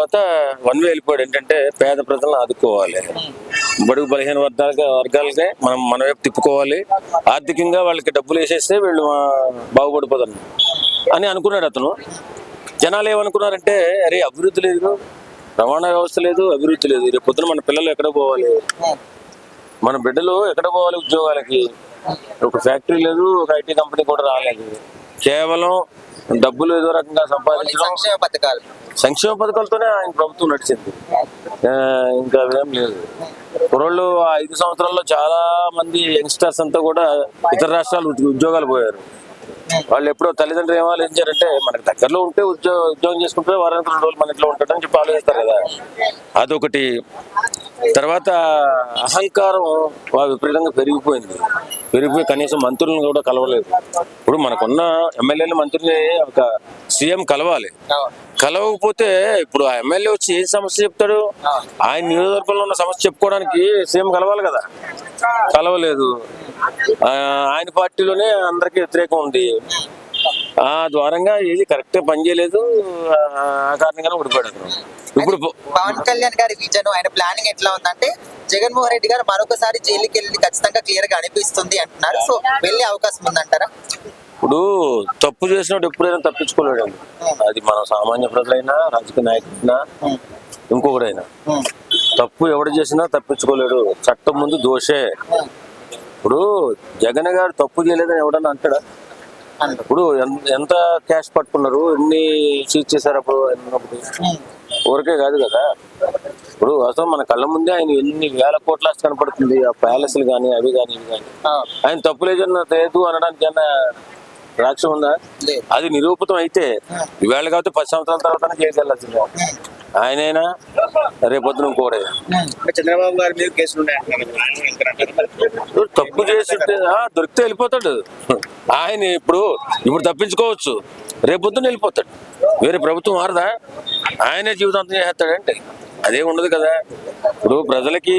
తర్వాత one way వెళ్ళిపోయాడు. ఏంటంటే పేద ప్రజలను ఆదుకోవాలి. బడుగు బలహీన వర్గాలకి వర్గాలకే మనం మన వైపు తిప్పుకోవాలి. ఆర్థికంగా వాళ్ళకి డబ్బులు వేసేస్తే వీళ్ళు ఆ, బాగుపడిపోతారు అని అనుకున్నాడు అతను. జనాలు ఏమనుకున్నారంటే అరే అభివృద్ధి లేదు. రవాణా వ్యవస్థ లేదు అభివృద్ధి లేదు. రేపు పొద్దున మన పిల్లలు ఎక్కడ పోవాలి? మన బిడ్డలు ఎక్కడ పోవాలి ఉద్యోగాలకి? ఒక ఫ్యాక్టరీ లేదు ఒక ఐటీ కంపెనీ కూడా రాలేదు. కేవలం డబ్బులు ఏదో రకంగా సంపాదించడం సంక్షేమ పథకాలు. సంక్షేమ పథకాలతోనే ఆయన ప్రభుత్వం నడిచింది. ఇంకా ఏం లేదు. కుర్రోళ్ళు ఐదు సంవత్సరాల్లో చాలా మంది యంగ్స్టర్స్ అంతా కూడా ఇతర రాష్ట్రాలు ఉద్యో- ఉద్యోగాలు పోయారు. వాళ్ళు ఎప్పుడో తల్లిదండ్రులు ఏం ఆలోచించారంటే మనకి దగ్గరలో ఉంటే ఉద్యోగం ఉద్యోగం చేసుకుంటే వారానికి రెండు రోజులు మన ఇంట్లో ఉంటాడని చెప్పి ఆలోచిస్తారు కదా. అదొకటి. తర్వాత అహంకారం విపరీతంగా పెరిగిపోయింది. పెరిగిపోయి కనీసం మంత్రులను కూడా కలవలేదు. ఇప్పుడు మనకున్న ఎమ్మెల్యేలు మంత్రుల్ని ఒక సీఎం కలవాలి. కలవకపోతే ఇప్పుడు ఆ ఎమ్మెల్యే వచ్చి ఏం సమస్య చెప్తాడు? ఆయన నియోజకవర్గంలో ఉన్న సమస్య చెప్పుకోవడానికి సీఎం కలవాలి కదా? కలవలేదు. ఆయన పార్టీలోనే అందరికీ వ్యతిరేకం ఉంది. ఆ ద్వారంగా ఏది కరెక్ట్ పని చేయలేదు. ఆ కారణంగానే ఓడిపోయాడు అతను. ఇప్పుడు పవన్ కళ్యాణ్ గారి విజన్ ఆయన ప్లానింగ్ ఎట్లా ఉందంటే జగన్మోహన్ రెడ్డి గారు మరొకసారి జైలుకి వెళ్ళి ఖచ్చితంగా క్లియర్గా అనిపిస్తుంది అంటున్నారు. సో వెళ్ళే అవకాశం ఉందంటారా? ఇప్పుడు తప్పు చేసినప్పుడు ఎప్పుడైనా తప్పించుకోలేడు. అది మన సామాన్య ప్రజలైనా రాజకీయ నాయకుడైనా ఇంకొకడైనా తప్పు ఎవడు చేసినా తప్పించుకోలేడు. చట్టం ముందు దోషే. ఇప్పుడు జగన్ గారు తప్పు చేయలేదని ఎవడన్నా అంటాడా? ఇప్పుడు ఎంత క్యాష్ పట్టుకున్నారు? ఎన్ని సీజ్ చేశారు అప్పుడు? ఊరికే కాదు కదా. ఇప్పుడు అసలు మన కళ్ళ ముందే ఆయన ఎన్ని వేల కోట్ల కనపడుతుంది. ఆ ప్యాలెస్లు కానీ అవి కానీ ఇవి కానీ ఆయన తప్పు లేదన్న లేదు అనడానికి ఏమన్నా రాక్ష్యం ఉందా అది నిరూపితం అయితే ఈవేళ కాబట్టి పది సంవత్సరాల తర్వాత వెళ్ళాల్సిందే? ఆయనైనా రేపొద్దున ఇంకోడైనా చంద్రబాబు గారి మీద కేసులు తప్పు ఆ, దొరికితే వెళ్ళిపోతాడు. ఆయన ఇప్పుడు ఇప్పుడు తప్పించుకోవచ్చు. రేపొద్దున వెళ్ళిపోతాడు. వేరే ప్రభుత్వం మారదా? ఆయనే జీవితాంతం చేస్తాడంటే అదే ఉండదు కదా. ఇప్పుడు ప్రజలకి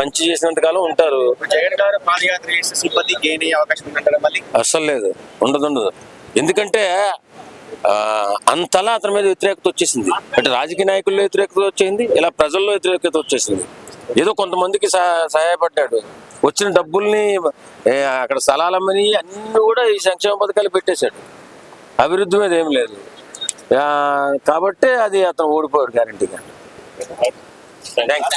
మంచి చేసినంత కాలం ఉంటారు. చేసే అస్సలు లేదు. ఉండదు ఉండదు. ఎందుకంటే అంతలా అతని మీద వ్యతిరేకత వచ్చేసింది. అంటే రాజకీయ నాయకుల్లో వ్యతిరేకత వచ్చింది ఇలా ప్రజల్లో వ్యతిరేకత వచ్చేసింది. ఏదో కొంతమందికి సహాయపడ్డాడు. వచ్చిన డబ్బుల్ని అక్కడ స్థలాలమ్మని అన్ని కూడా ఈ సంక్షేమ పథకాలు పెట్టేశాడు. అభివృద్ధి మీద ఏం లేదు. కాబట్టి కాబట్టే అది అతను ఓడిపోయాడు గ్యారంటీగా. థ్యాంక్స్